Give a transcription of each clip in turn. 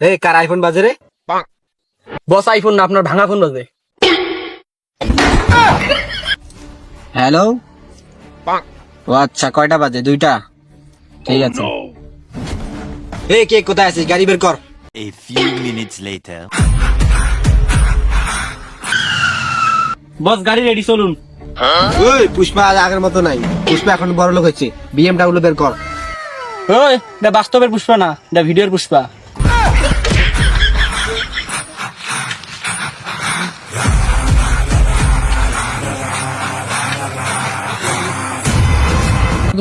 এই car iPhone বাজে রে? বস আইফোন না আপনার ভাঙা ফোন বাজে। হ্যালো ও আচ্ছা কয়টা বাজে? দুইটা? ঠিক আছে। এই কে কোথায় আছিস? গাড়ি বের কর। A few minutes later. বস গাড়ি রেডি চলুন। ওই পুষ্পা আজ আগের মতো নাই। পুষ্পা এখন বড় লোক হচ্ছে বিএমডাব্লিউ বের কর। ওই এটা বাস্তবের পুষ্পা না এটা ভিডিওর পুষ্পা।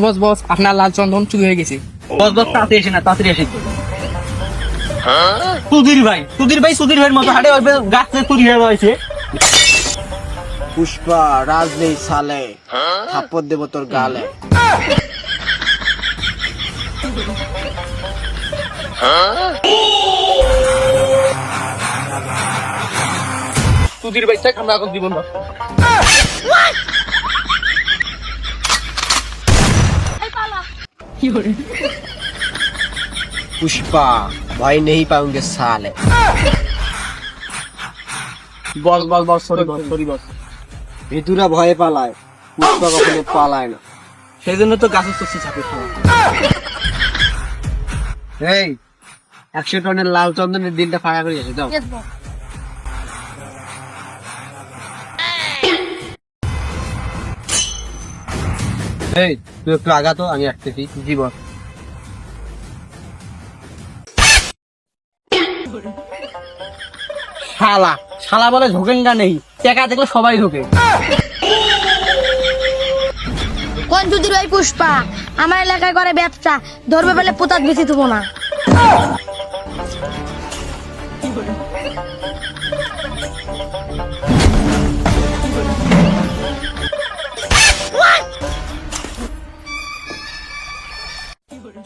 বস বস আপনার লাল চন্দন চুরি হয়ে গেছে। বস বস তাড়াতাড়ি এসে না তাড়াতাড়ি এসে সুধীর ভাই সুধীর ভাই সুধীর ভাইয়ের মতো হাটে গাছ থেকে চুরি হয়ে রয়েছে। পুষ্পা রাজ নেই সালে। থাপ্পড় দেবো তোর গালে। সুধীর ভাই থেকে আমরা এখন জীবন কি করে? পুষ্পা ভয় নেই পাউঙ্গে সালে। বস বস boss sorry boss sorry boss ভেতুরা ভয়ে পালায় পুষ্পা কখনো পালায় না। সেই জন্য তো গাছের চষে ছাপে এই একশো টনের লাল চন্দনের দিনটা ফাঁকা করে গেছে যাও এই তুই একটু আগাতো আমি আসতেছি জীবন শালা শালা বলে ঝোঁকেঙ্গা নেই। টাকা দেখলে সবাই ঢোকে কোন চুদির ওই পুষ্পা? আমার এলাকায় করে ব্যবসা। ধরবে বলে পোতাত বেশি দেবো না।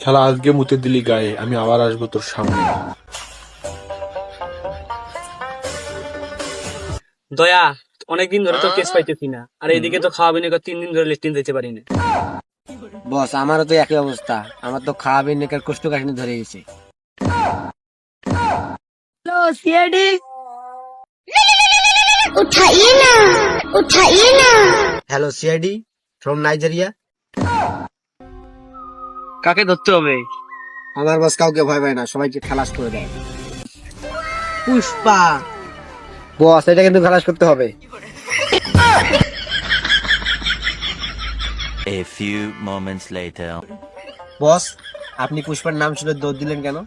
শালা আজকে মুতে দিলি গায়ে আমি আবার আসব তোর সামনে। দয়া অনেকদিন ধরে তো কেস পাইতেছি না। আর এইদিকে তো খাওয়াবি না তিন দিন ধরে লেট্রিন যেতে পারি না। বস আমারও তো একই অবস্থা। আমার তো খাওয়াবে নেকার কষ্ট কাহিনী ধরে গেছে। Hello CID? উঠাইয়ে না উঠাইয়ে না হ্যালো সিআইডি ফ্রম নাইজেরিয়া কাকে ধরতে হবে? আমার বস কাউকে ভয় পায় না সবাইকে খালাস করে দেয়। পুষ্পা! বস এটা কিন্তু খালাস করতে হবে। A few moments later. বস আপনি পুষ্পার নাম শুনে দৌড় দিলেন কেন?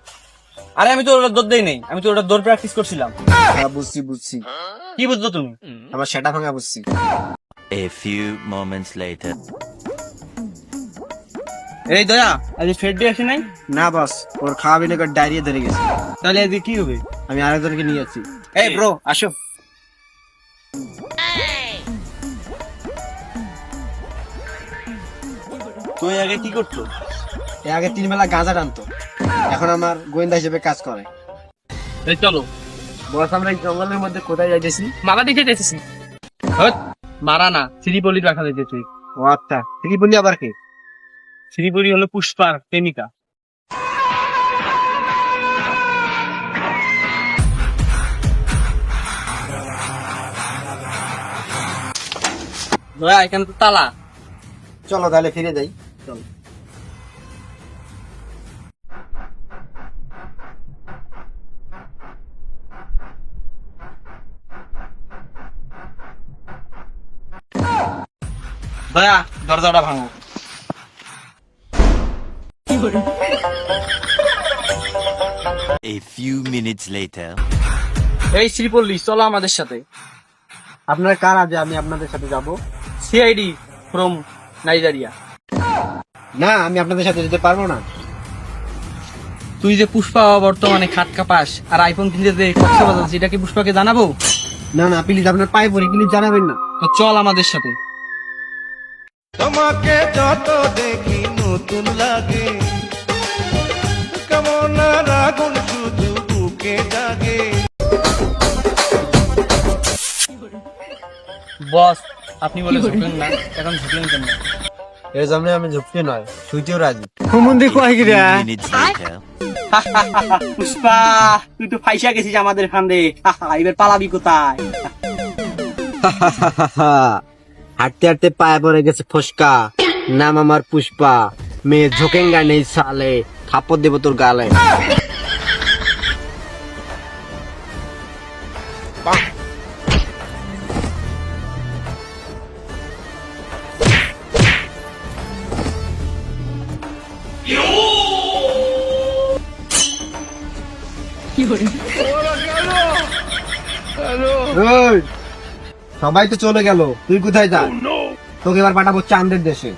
আরে আমি তো ওটা দৌড় দেই নাই। আমি তো ওটা দৌড় প্র্যাকটিস করছিলাম। হ্যাঁ, বুঝছি বুঝছি। কি বুঝছ তুমি? আমার সেটা ভাঙা বুঝছি। A few moments later. এই দয়া আজ ফেডডি আসে নাই? না বস ওর খাওয়াবে নেকার ডায়রিয়া ধরে গেছে। তাহলে আজকে কি হবে? আমি আরেকজনকে নিয়ে যাচ্ছি। এই ব্রো আসো। তুই আগে কি করতো? আগে তিন বেলা গাঁজা টানতো। এখন আমার গোয়েন্দা হিসেবে কাজ করে। এই চলো। বস আমরা এই জঙ্গলের মধ্যে কোথায় যাইতেছি? মালা দেখে হট, মারা না শ্রীপল্লী রাখা যেতে তুই ও আচ্ছা। বললি আবার কি? শ্রীপল্লী হলো পুষ্পার প্রেমিকা। দয়া এখানে তো তালা। চলো তাহলে ফিরে যাই। চলো। দয়া দরজাটা ভাঙো। A few minutes later. এই শ্রীপল্লী চলো আমাদের সাথে। আপনার কার আছে আমি আপনাদের সাথে যাব? সিআইডি ফ্রম নাইজেরিয়া না আমি আপনাদের সাথে যেতে পারব না। তুই যে পুষ্পা বর্তমানে খাটকা পাস আর আইফোন কিনতে যে কষ্ট বাজাচ্ছিস এটা কি পুষ্পাকে জানাব? না না প্লিজ আপনার পায়ে পড়ি প্লিজ জানাবেন না। তো চল আমাদের সাথে। তোমাকে যত দেখি নতুন লাগে। কেমন আর আগুন শুধু বুকে জাগে। বস আপনি বলে ঝুঁকলেন না এখন ঝুঁকলেন কেন? এর জন্য আমি ঝুঁকতে নয় শুইতেও রাজি। Few minutes later. পুষ্পা তুই তো ফাইসা গেছিস আমাদের ফান্দে। এবার পালাবি কোথায়? হাঁটতে হাঁটতে পায়ে পড়ে গেছে ফসকা। নাম আমার পুষ্পা। মেয়ে ঝোকেঙ্গা নেই সালে, থাপ্পড় দেবো তোর গালে। সবাই তো চলে গেল। তুই কোথায় যা তোকে এবার পাঠাবো চান্দের দেশে।